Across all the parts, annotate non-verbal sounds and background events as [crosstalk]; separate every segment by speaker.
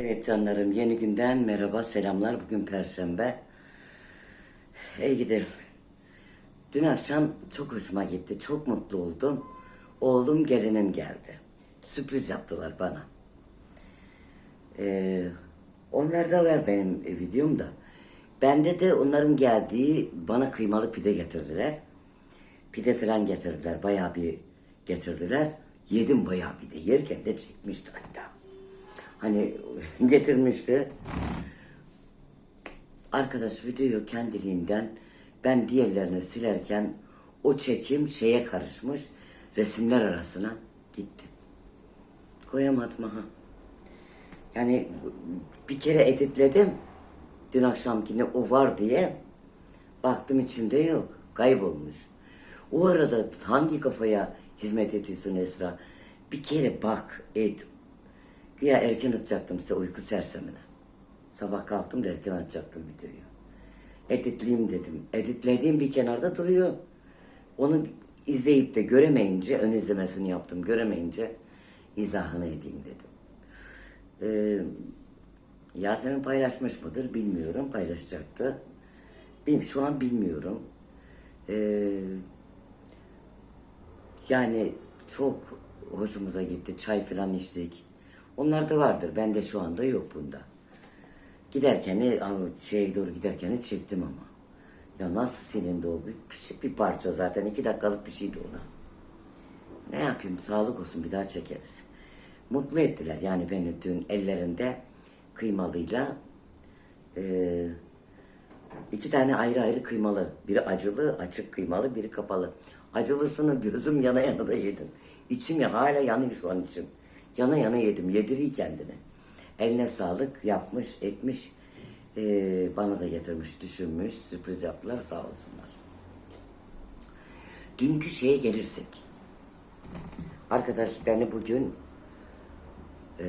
Speaker 1: Evet canlarım yeni günden merhaba selamlar bugün perşembe. İyi gidelim. Dün akşam çok hoşuma gitti çok mutlu oldum. Oğlum gelinim geldi. Sürpriz yaptılar bana. Ee, onlar da var benim videomda. Bende de onların geldiği bana kıymalı pide getirdiler. Pide falan getirdiler bayağı bir getirdiler. Yedim bayağı bir de yerken de çekmişti hatta hani [laughs] getirmişti. Arkadaş video kendiliğinden ben diğerlerini silerken o çekim şeye karışmış resimler arasına gitti. Koyamadım ha. Yani bir kere editledim. Dün akşamkine o var diye baktım içinde yok. Kaybolmuş. O arada hangi kafaya hizmet ediyorsun Esra? Bir kere bak, et, Güya erken atacaktım size uyku sersemine. Sabah kalktım da erken atacaktım videoyu. Editleyeyim dedim. Editlediğim bir kenarda duruyor. Onu izleyip de göremeyince, ön izlemesini yaptım. Göremeyince izahını edeyim dedim. Ee, Yasemin paylaşmış mıdır bilmiyorum. Paylaşacaktı. Benim şu an bilmiyorum. Ee, yani çok hoşumuza gitti. Çay falan içtik. Onlar da vardır. Bende şu anda yok bunda. Giderken şey doğru giderken çektim ama. Ya nasıl silindi o? Küçük bir parça zaten. iki dakikalık bir şeydi ona. Ne yapayım? Sağlık olsun bir daha çekeriz. Mutlu ettiler. Yani beni dün ellerinde kıymalıyla e, iki tane ayrı ayrı kıymalı. Biri acılı, açık kıymalı, biri kapalı. Acılısını gözüm yana yana da yedim. İçim ya hala yanıyor şu an içim. Yana yana yedim. Yediriyor kendini. Eline sağlık yapmış, etmiş. Ee, bana da getirmiş, düşünmüş. Sürpriz yaptılar sağ olsunlar. Dünkü şeye gelirsek. Arkadaş beni bugün e,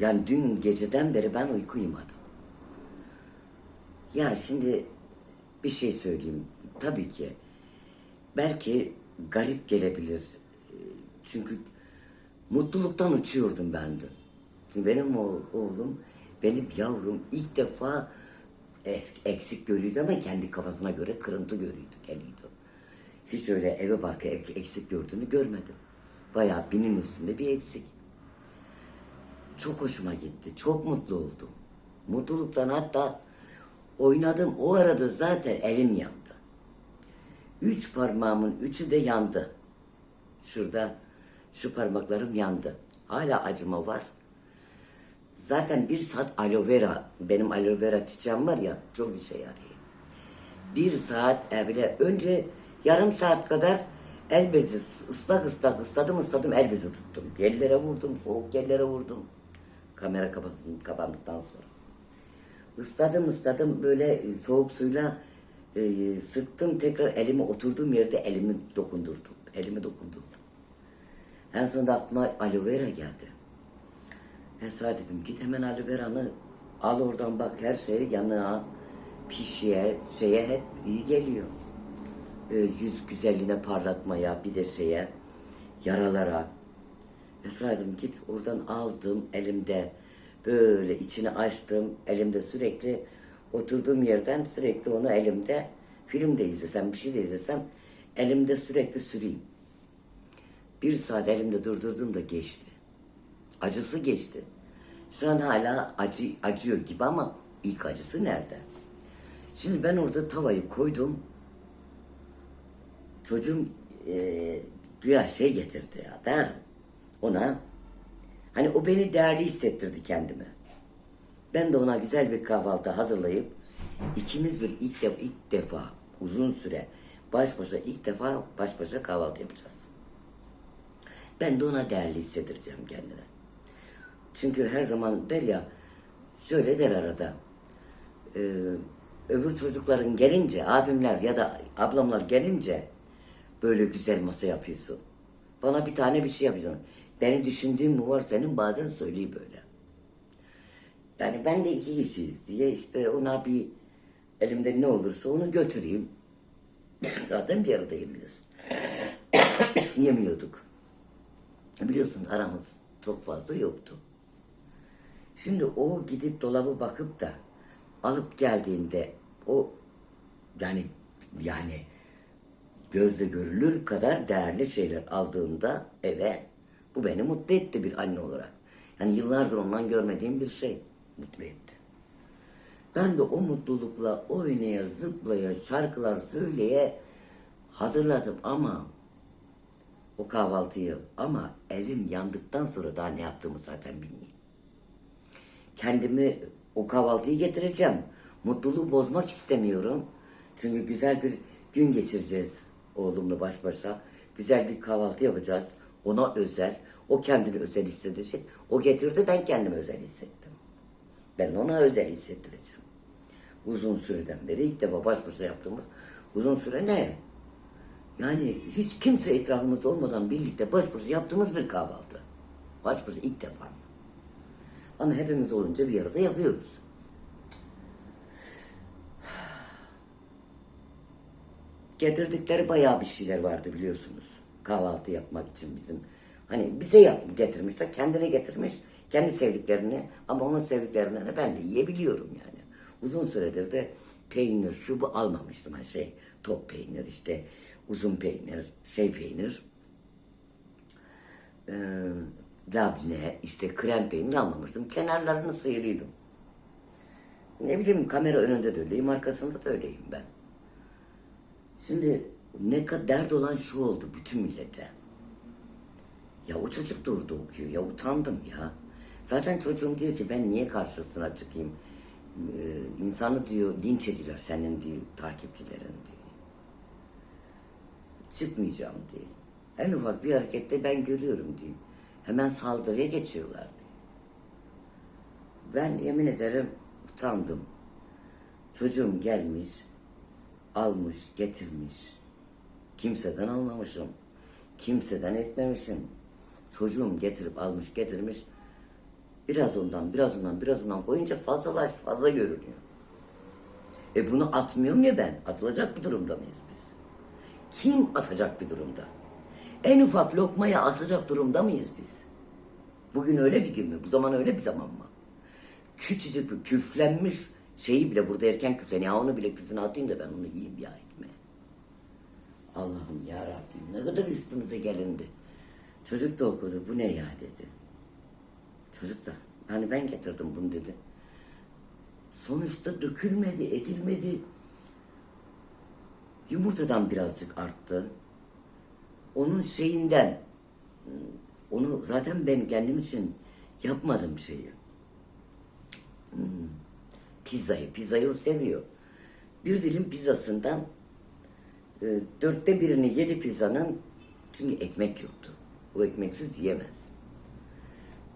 Speaker 1: yani dün geceden beri ben uyku uyumadım. Ya şimdi bir şey söyleyeyim. Tabii ki belki garip gelebilir. Çünkü Mutluluktan uçuyordum ben de. Şimdi benim oğlum, benim yavrum ilk defa eksik görüyordu ama kendi kafasına göre kırıntı görüyordu, geliyordu. Hiç öyle eve barka eksik gördüğünü görmedim. Bayağı binin üstünde bir eksik. Çok hoşuma gitti, çok mutlu oldum. Mutluluktan hatta oynadım. O arada zaten elim yandı. Üç parmağımın üçü de yandı. Şurada şu parmaklarım yandı. Hala acıma var. Zaten bir saat aloe vera, benim aloe vera çiçeğim var ya çok işe yarıyor. Bir saat e, bile önce yarım saat kadar el bezi ıslak ıslak ısladım ısladım el bezi tuttum. Yerlere vurdum, soğuk yerlere vurdum. Kamera kapandıktan sonra. Isladım ısladım böyle soğuk suyla e, sıktım tekrar elimi oturduğum yerde elimi dokundurdum. Elimi dokundurdum. En sonunda aklıma aloe vera geldi. Esra dedim git hemen aloe vera'nı al oradan bak her şey yanına pişiye şeye hep iyi geliyor. Ee, yüz güzelliğine parlatmaya bir de şeye yaralara. Esra dedim git oradan aldım elimde böyle içini açtım elimde sürekli oturduğum yerden sürekli onu elimde film de izlesem bir şey de izlesem elimde sürekli süreyim. Bir saat elimde durdurdum da geçti. Acısı geçti. Şu an hala acı, acıyor gibi ama ilk acısı nerede? Şimdi ben orada tavayı koydum. Çocuğum e, güya şey getirdi ya da ona. Hani o beni değerli hissettirdi kendime. Ben de ona güzel bir kahvaltı hazırlayıp ikimiz bir ilk, de, ilk defa uzun süre baş başa ilk defa baş başa kahvaltı yapacağız. Ben de ona değerli hissedireceğim kendine. Çünkü her zaman der ya, şöyle der arada. E, öbür çocukların gelince, abimler ya da ablamlar gelince böyle güzel masa yapıyorsun. Bana bir tane bir şey yapıyorsun. Beni düşündüğün mü var senin bazen söyleyeyim böyle. Yani ben de iki kişiyiz diye işte ona bir elimde ne olursa onu götüreyim. [coughs] Zaten bir arada yemiyoruz. [coughs] Yemiyorduk. Biliyorsun aramız çok fazla yoktu. Şimdi o gidip dolabı bakıp da alıp geldiğinde o yani yani gözle görülür kadar değerli şeyler aldığında eve bu beni mutlu etti bir anne olarak. Yani yıllardır ondan görmediğim bir şey mutlu etti. Ben de o mutlulukla oynaya, zıplaya, şarkılar söyleye hazırladım ama o kahvaltıyı ama elim yandıktan sonra daha ne yaptığımı zaten bilmiyorum. Kendimi o kahvaltıyı getireceğim. Mutluluğu bozmak istemiyorum. Çünkü güzel bir gün geçireceğiz oğlumla baş başa. Güzel bir kahvaltı yapacağız. Ona özel. O kendini özel hissedecek. O getirdi ben kendimi özel hissettim. Ben ona özel hissettireceğim. Uzun süreden beri ilk defa baş başa yaptığımız uzun süre ne? Yani hiç kimse etrafımızda olmadan birlikte baş başa yaptığımız bir kahvaltı. Baş başa ilk defa. Ama hepimiz olunca bir arada yapıyoruz. Getirdikleri bayağı bir şeyler vardı biliyorsunuz. Kahvaltı yapmak için bizim. Hani bize yap, getirmişler, kendine getirmiş. Kendi sevdiklerini ama onun sevdiklerinden de ben de yiyebiliyorum yani. Uzun süredir de peynir, şu bu almamıştım. Hani şey, top peynir, işte uzun peynir, şey peynir. Ee, labne, işte krem peynir almamıştım. Kenarlarını sıyırıyordum. Ne bileyim kamera önünde de öyleyim, arkasında da öyleyim ben. Şimdi ne kadar dert olan şu oldu bütün millete. Ya o çocuk da orada okuyor. Ya utandım ya. Zaten çocuğum diyor ki ben niye karşısına çıkayım? Ee, insanı diyor linç ediler senin diyor takipçilerin diyor. Çıkmayacağım diyor. En ufak bir harekette ben görüyorum diyor. Hemen saldırıya geçiyorlar diyor. Ben yemin ederim utandım. Çocuğum gelmiş, almış, getirmiş. Kimseden almamışım. Kimseden etmemişim. Çocuğum getirip almış, getirmiş. Biraz ondan, biraz ondan, biraz ondan koyunca fazla fazla görünüyor. E bunu atmıyorum ya ben. Atılacak bir durumda mıyız biz? Kim atacak bir durumda? En ufak lokmaya atacak durumda mıyız biz? Bugün öyle bir gün mü? Bu zaman öyle bir zaman mı? Küçücük bir küflenmiş şeyi bile burada erken küfen ya onu bile küfüne atayım da ben onu yiyeyim ya ekmeği. Allah'ım ya Rabbim ne kadar üstümüze gelindi. Çocuk da okudu bu ne ya dedi. Çocuk da hani ben getirdim bunu dedi. Sonuçta dökülmedi, edilmedi. Yumurtadan birazcık arttı. Onun şeyinden onu zaten ben kendim için yapmadım şeyi. Hmm. Pizzayı, pizzayı o seviyor. Bir dilim pizzasından e, dörtte birini yedi pizzanın çünkü ekmek yoktu. O ekmeksiz yiyemez.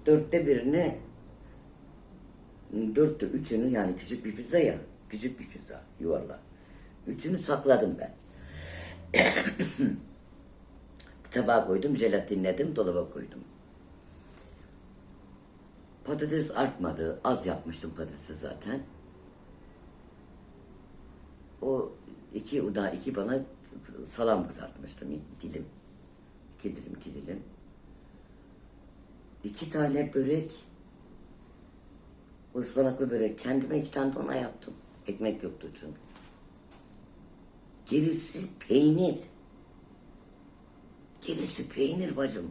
Speaker 1: Dörtte birini dörtte üçünü yani küçük bir pizza ya küçük bir pizza yuvarlak. Üçünü sakladım ben. [coughs] Tabağa koydum, jelatinledim, dolaba koydum. Patates artmadı. Az yapmıştım patatesi zaten. O iki daha iki bana salam kızartmıştım dilim. İki dilim, iki dilim. İki tane börek. Ispanaklı börek. Kendime iki tane de ona yaptım. Ekmek yoktu çünkü. Gerisi peynir. Gerisi peynir bacım.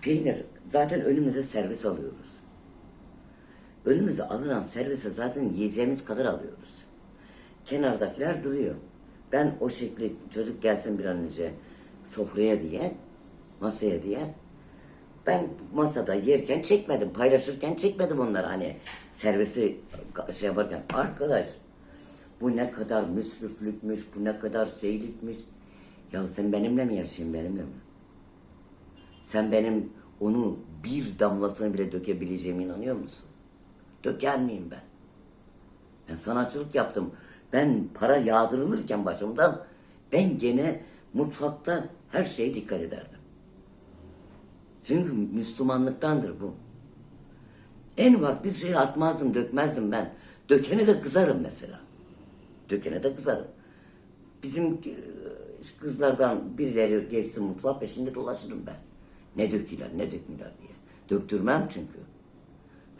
Speaker 1: Peynir. Zaten önümüze servis alıyoruz. Önümüze alınan servise zaten yiyeceğimiz kadar alıyoruz. Kenardakiler duruyor. Ben o şekli çocuk gelsin bir an önce sofraya diye, masaya diye. Ben masada yerken çekmedim, paylaşırken çekmedim onları hani servisi şey yaparken. Arkadaş bu ne kadar müsriflükmüş, bu ne kadar şeylikmiş. Ya sen benimle mi yaşayın benimle mi? Sen benim onu bir damlasını bile dökebileceğime inanıyor musun? Döker miyim ben? Ben sanatçılık yaptım. Ben para yağdırılırken başımdan ben gene mutfakta her şeye dikkat ederdim. Çünkü Müslümanlıktandır bu. En ufak bir şey atmazdım, dökmezdim ben. Dökene de kızarım mesela. Dökene de kızarım. Bizim e, kızlardan birileri geçsin mutfak peşinde dolaşırım ben. Ne döküler, ne dökmüler diye. Döktürmem çünkü.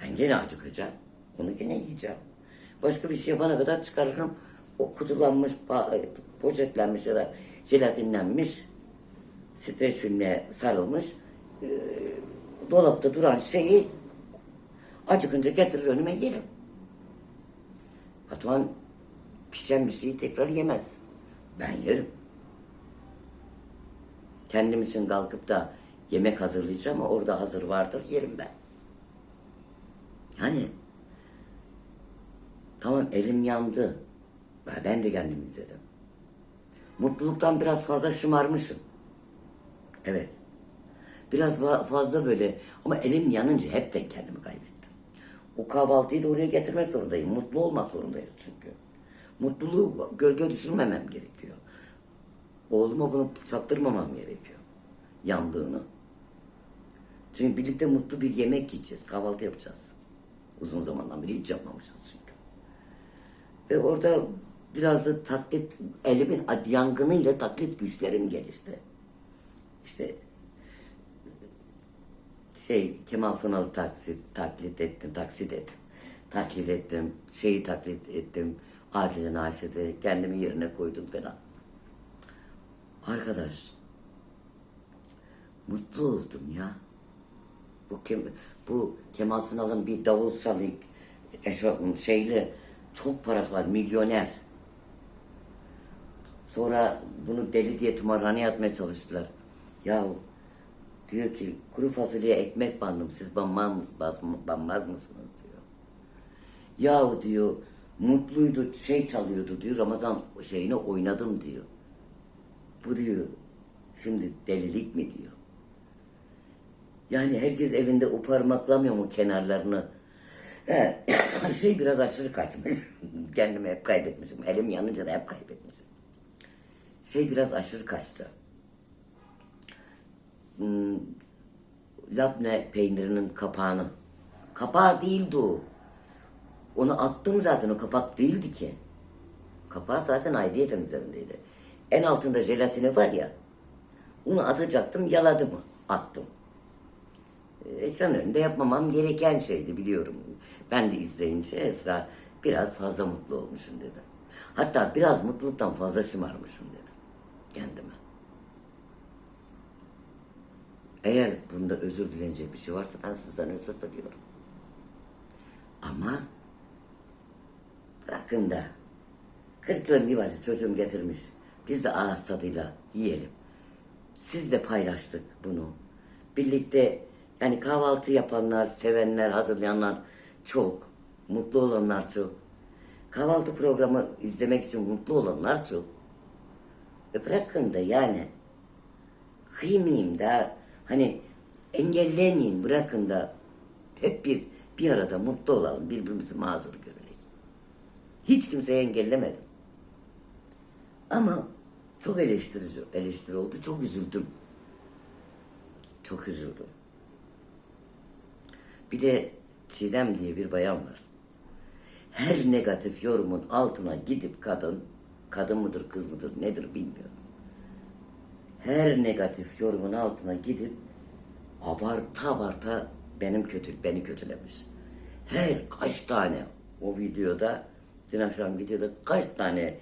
Speaker 1: Ben gene acıkacağım. Onu gene yiyeceğim. Başka bir şey bana kadar çıkarırım. O kutulanmış, pa- poşetlenmiş ya da jelatinlenmiş, streç filmle sarılmış, e, dolapta duran şeyi acıkınca getirir önüme yerim. Batuhan pişen bir şeyi tekrar yemez. Ben yerim. Kendim için kalkıp da yemek hazırlayacağım ama orada hazır vardır yerim ben. Yani tamam elim yandı. Ben- de kendimi izledim. Mutluluktan biraz fazla şımarmışım. Evet. Biraz fa- fazla böyle ama elim yanınca hepten kendimi kaybettim. O kahvaltıyı da oraya getirmek zorundayım. Mutlu olmak zorundayım çünkü. Mutluluğu gölge düşürmemem gerekiyor. Oğluma bunu çaktırmamam gerekiyor. Yandığını. Çünkü birlikte mutlu bir yemek yiyeceğiz. Kahvaltı yapacağız. Uzun zamandan beri hiç yapmamışız çünkü. Ve orada biraz da taklit, elimin yangınıyla taklit güçlerim gelişti. İşte şey Kemal Sunal taksit, taklit ettim, taksit ettim. Taklit ettim, şeyi taklit ettim. Adile Naşit'i kendimi yerine koydum falan. Arkadaş, mutlu oldum ya. Bu, Kem, bu Kemal Sunal'ın bir davul salık eşofman şeyli çok parası var, milyoner. Sonra bunu deli diye tımarhaneye atmaya çalıştılar. Ya diyor ki kuru fasulyeye ekmek bandım siz banmaz, mısınız, banmaz mısınız diyor. Yahu diyor mutluydu şey çalıyordu diyor Ramazan şeyini oynadım diyor. Bu diyor şimdi delilik mi diyor. Yani herkes evinde o parmaklamıyor mu kenarlarını? He, [coughs] şey biraz aşırı kaçmış. [laughs] Kendimi hep kaybetmişim. Elim yanınca da hep kaybetmişim. Şey biraz aşırı kaçtı. Hmm, labne peynirinin kapağını. Kapağı değildi o. Onu attım zaten o kapak değildi ki. Kapağı zaten ayrıyetin üzerindeydi. En altında jelatini var ya. Onu atacaktım yaladım attım. Ee, Ekran önünde yapmamam gereken şeydi biliyorum. Ben de izleyince Esra biraz fazla mutlu olmuşum dedi. Hatta biraz mutluluktan fazla şımarmışım dedi kendime. Eğer bunda özür dilenecek bir şey varsa ben sizden özür diliyorum. Ama bırakın da 40 yılın bir bacı çocuğum getirmiş. Biz de ağız tadıyla yiyelim. Siz de paylaştık bunu. Birlikte yani kahvaltı yapanlar, sevenler, hazırlayanlar çok. Mutlu olanlar çok. Kahvaltı programı izlemek için mutlu olanlar çok. E bırakın da yani kıymayayım da hani engellemeyeyim bırakın da hep bir bir arada mutlu olalım birbirimizi mazur görelim. Hiç kimseyi engellemedim. Ama çok eleştirici, eleştiri oldu. Çok üzüldüm. Çok üzüldüm. Bir de Çiğdem diye bir bayan var. Her negatif yorumun altına gidip kadın, kadın mıdır kız mıdır nedir bilmiyorum. Her negatif yorumun altına gidip abarta abarta benim kötü, beni kötülemiş. Her kaç tane o videoda, dün akşam videoda kaç tane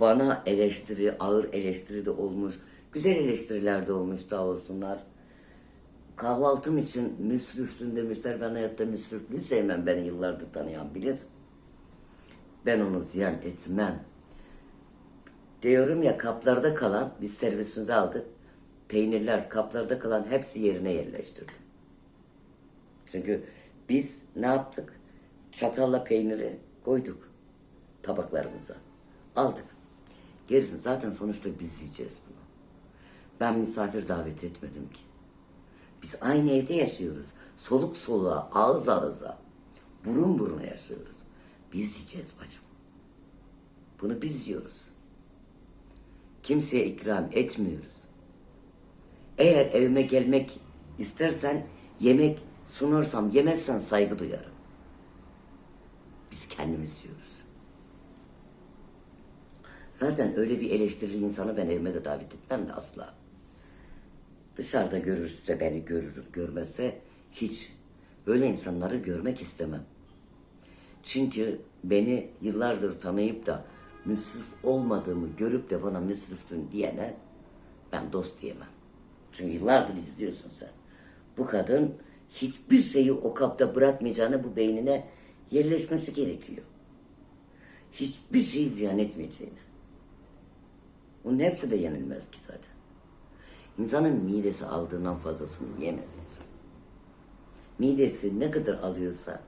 Speaker 1: bana eleştiri, ağır eleştiri de olmuş, güzel eleştiriler de olmuş sağ olsunlar. Kahvaltım için müsrifsün demişler. Ben hayatta müsrifliği sevmem. Beni yıllardır tanıyan bilir. Ben onu ziyan etmem. Diyorum ya kaplarda kalan, biz servisimizi aldık. Peynirler kaplarda kalan hepsi yerine yerleştirdim. Çünkü biz ne yaptık? Çatalla peyniri koyduk tabaklarımıza. Aldık. Gerisini zaten sonuçta biz yiyeceğiz bunu. Ben misafir davet etmedim ki. Biz aynı evde yaşıyoruz. Soluk soluğa, ağız ağıza, burun buruna yaşıyoruz. Biz yiyeceğiz bacım. Bunu biz yiyoruz. Kimseye ikram etmiyoruz. Eğer evime gelmek istersen yemek sunarsam yemezsen saygı duyarım. Biz kendimiz yiyoruz. Zaten öyle bir eleştirili insanı ben evime de davet etmem de asla. Dışarıda görürse beni görürüm, görmezse hiç. Öyle insanları görmek istemem. Çünkü beni yıllardır tanıyıp da müsrif olmadığımı görüp de bana müsriftin diyene ben dost diyemem. Çünkü yıllardır izliyorsun sen. Bu kadın hiçbir şeyi o kapta bırakmayacağını bu beynine yerleşmesi gerekiyor. Hiçbir şeyi ziyan etmeyeceğini. Bunun hepsi de yenilmez ki zaten. İnsanın midesi aldığından fazlasını yiyemez insan. Midesi ne kadar alıyorsa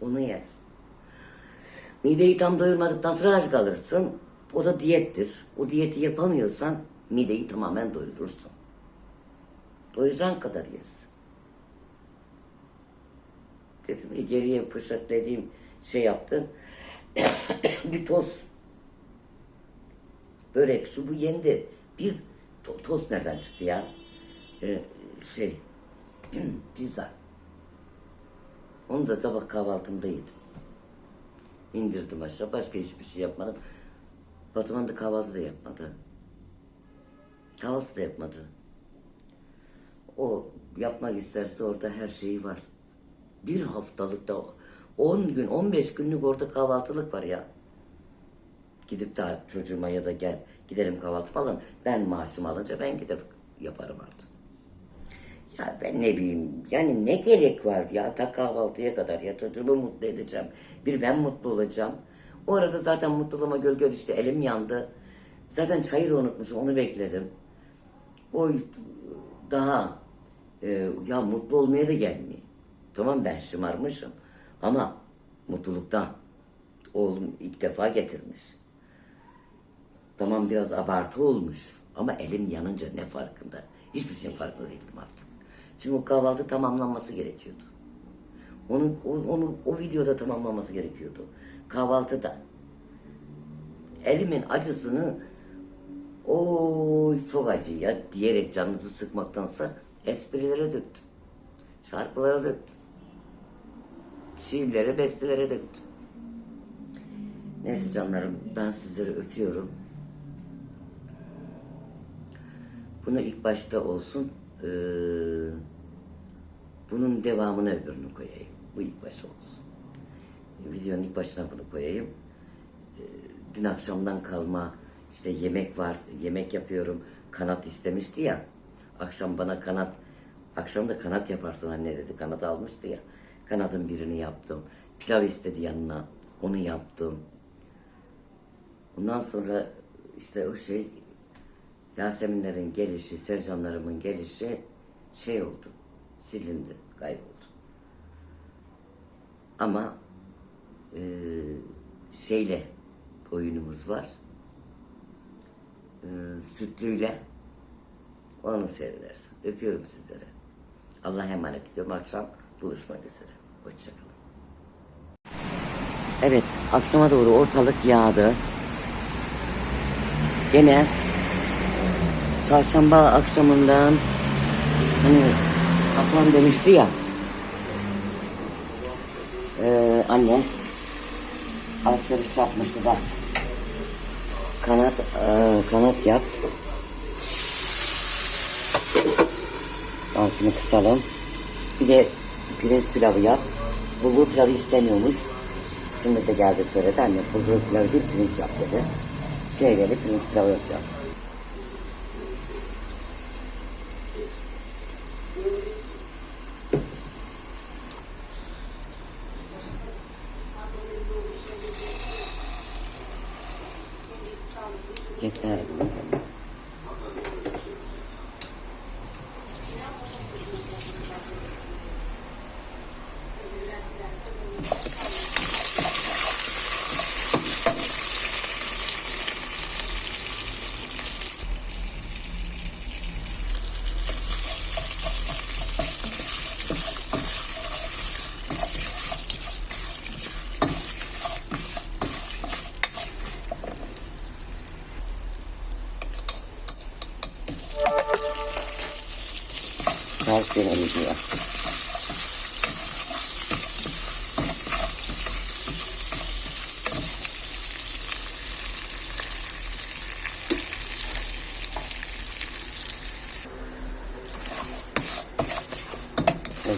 Speaker 1: onu yer. Mideyi tam doyurmadıktan sonra aç kalırsın. O da diyettir. O diyeti yapamıyorsan mideyi tamamen doyurursun. Doyacağın kadar yersin. Dedim ki geriye poşetlediğim şey yaptım. [coughs] bir toz. Börek, su bu yendi. Bir to- toz nereden çıktı ya? Ee, şey, [clears throat] pizza. Onu da sabah kahvaltımda yedim. İndirdim aşağı. Başka hiçbir şey yapmadım. Batuhan da kahvaltı da yapmadı. Kahvaltı da yapmadı. O yapmak isterse orada her şeyi var. Bir haftalıkta 10 gün, 15 günlük orada kahvaltılık var ya. Gidip de çocuğuma ya da gel gidelim kahvaltı falan. Ben maaşımı alınca ben gidip yaparım artık. Ya ben ne bileyim yani ne gerek var ya ta kahvaltıya kadar ya çocuğumu mutlu edeceğim. Bir ben mutlu olacağım. O arada zaten mutluluğuma gölge düştü elim yandı. Zaten çayı da unutmuşum onu bekledim. O daha e, ya mutlu olmaya da gelmiyor. Tamam ben şımarmışım ama mutluluktan oğlum ilk defa getirmiş. Tamam biraz abartı olmuş ama elim yanınca ne farkında? Hiçbir şeyin farkında değildim artık. Çünkü o kahvaltı tamamlanması gerekiyordu. Onu, onu, onu o videoda tamamlanması gerekiyordu. Kahvaltıda. Elimin acısını oy çok acı ya diyerek canınızı sıkmaktansa esprilere döktüm. Şarkılara döktüm. Şiirlere, bestelere döktüm. Neyse canlarım ben sizleri öpüyorum. Bunu ilk başta olsun. eee, bunun devamını öbürünü koyayım. Bu ilk başta olsun. Videonun ilk başına bunu koyayım. Eee, dün akşamdan kalma işte yemek var. Yemek yapıyorum. Kanat istemişti ya. Akşam bana kanat akşam da kanat yaparsın anne dedi. Kanat almıştı ya. Kanadın birini yaptım. Pilav istedi yanına. Onu yaptım. Ondan sonra işte o şey Yaseminlerin gelişi, Sercanlarımın gelişi şey oldu. Silindi, kayboldu. Ama e, şeyle oyunumuz var. E, sütlüyle onu seyredersin. Öpüyorum sizlere. Allah'a emanet ediyorum. Akşam buluşmak üzere. Hoşçakalın. Evet, akşama doğru ortalık yağdı. Gene çarşamba akşamından hani ablam demişti ya eee anne alışveriş yapmıştı bak. Kanat eee, kanat yap. Altını kısalım. Bir de pirinç pilavı yap. Bulgur pilavı istemiyormuş. Şimdi de geldi söyledi anne bulgur pilavı değil pirinç yap dedi. Şeyleri pirinç pilavı yapacağım Yeter. Ters yönelik ya.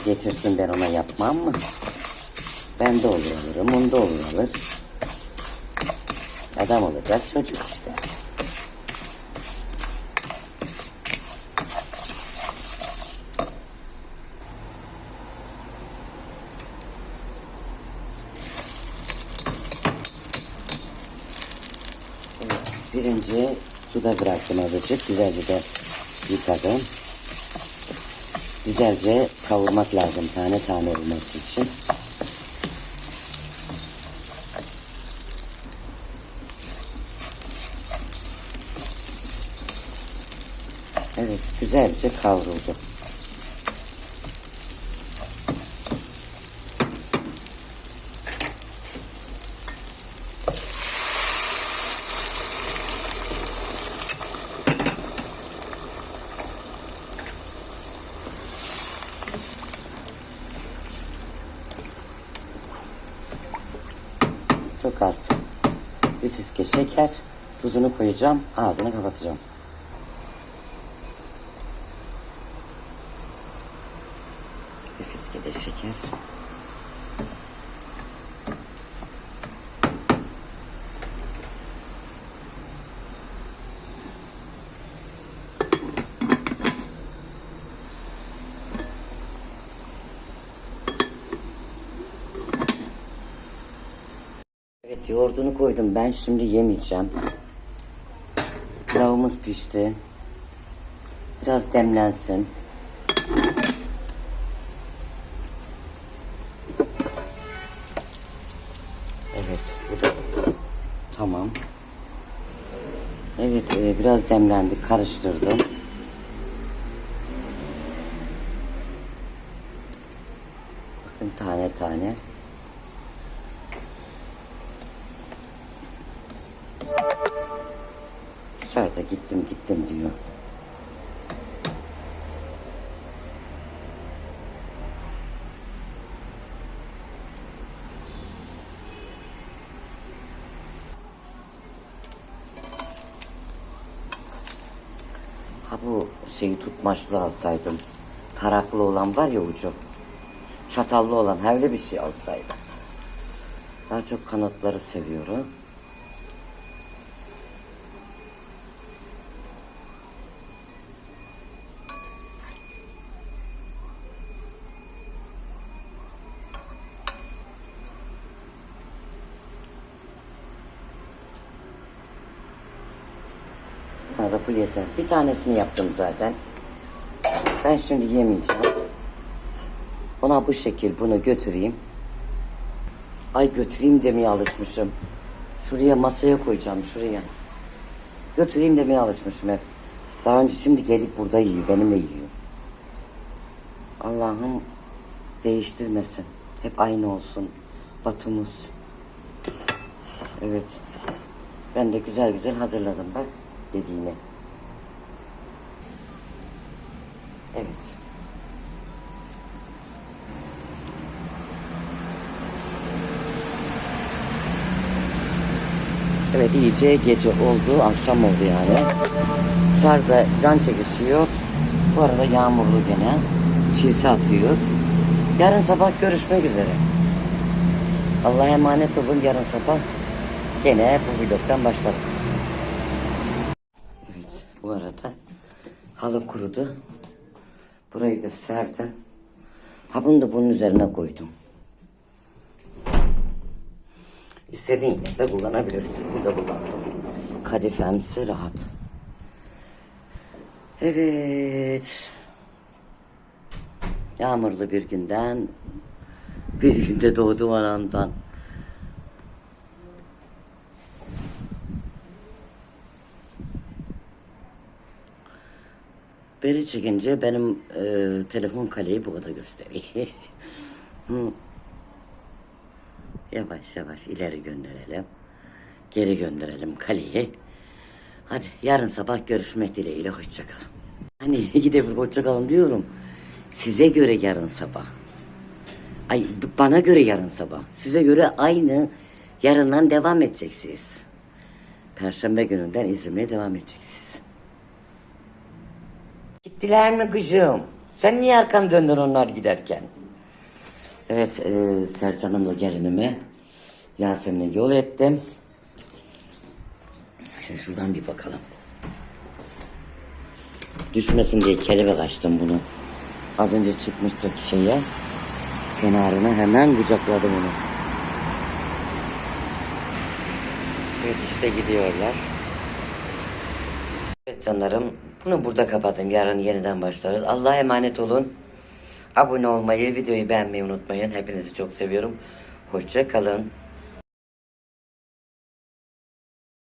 Speaker 1: Ve getirsin ben ona yapmam mı? Ben de olur alırım, onda olur alır. Adam olacak çocuk işte. Pirinci suda bıraktım azıcık. Güzelce de yıkadım. Güzelce kavurmak lazım tane tane olması için. Evet, güzelce kavruldu. Az. Bir fiske şeker, tuzunu koyacağım, ağzını kapatacağım. Bir fiske de şeker. Evet yoğurdunu koydum. Ben şimdi yemeyeceğim. Pilavımız pişti. Biraz demlensin. Evet bu da tamam. Evet e, biraz demlendi. Karıştırdım. Bakın tane tane. Gittim gittim diyor. Ha bu şeyi tutmaçlı alsaydım. Taraklı olan var ya ucu. Çatallı olan öyle bir şey alsaydım. Daha çok kanatları seviyorum. Ha, rapul yeter. Bir tanesini yaptım zaten. Ben şimdi yemeyeceğim. Ona bu şekil bunu götüreyim. Ay götüreyim demeye alışmışım. Şuraya masaya koyacağım şuraya. Götüreyim demeye alışmışım hep. Daha önce şimdi gelip burada yiyor. Benimle yiyor. Allah'ım değiştirmesin. Hep aynı olsun. Batumuz. Evet. Ben de güzel güzel hazırladım bak dediğini. Evet. Evet iyice gece oldu, akşam oldu yani. Şarja can çekişiyor. Bu arada yağmurlu gene. Çilsi atıyor. Yarın sabah görüşmek üzere. Allah'a emanet olun. Yarın sabah gene bu vlogdan başlarız. Evet bu arada halı kurudu. Burayı da serdim. Ha bunu da bunun üzerine koydum. İstediğin yerde kullanabilirsin. Burada kullandım. Kadifemsi rahat. Evet. Yağmurlu bir günden bir günde doğdum anamdan. Beri çekince benim e, telefon kaleyi bu kadar gösteriyor. [laughs] Yavaş yavaş ileri gönderelim. Geri gönderelim kaleyi. Hadi yarın sabah görüşmek dileğiyle hoşçakalın. Hani [laughs] gidip hoşçakalın diyorum. Size göre yarın sabah. Ay bana göre yarın sabah. Size göre aynı yarından devam edeceksiniz. Perşembe gününden izlemeye devam edeceksiniz. Gittiler mi kızım? Sen niye arkan döndün onlar giderken? Evet, e, Sercan'ımla gelinimi Yasemin'e yol ettim. Şimdi şuradan bir bakalım. Düşmesin diye kelebek açtım bunu. Az önce çıkmıştık şeye. Kenarına hemen kucakladım onu. Evet işte gidiyorlar. Evet canlarım bunu burada kapatayım. Yarın yeniden başlarız. Allah'a emanet olun. Abone olmayı, videoyu beğenmeyi unutmayın. Hepinizi çok seviyorum. Hoşça kalın.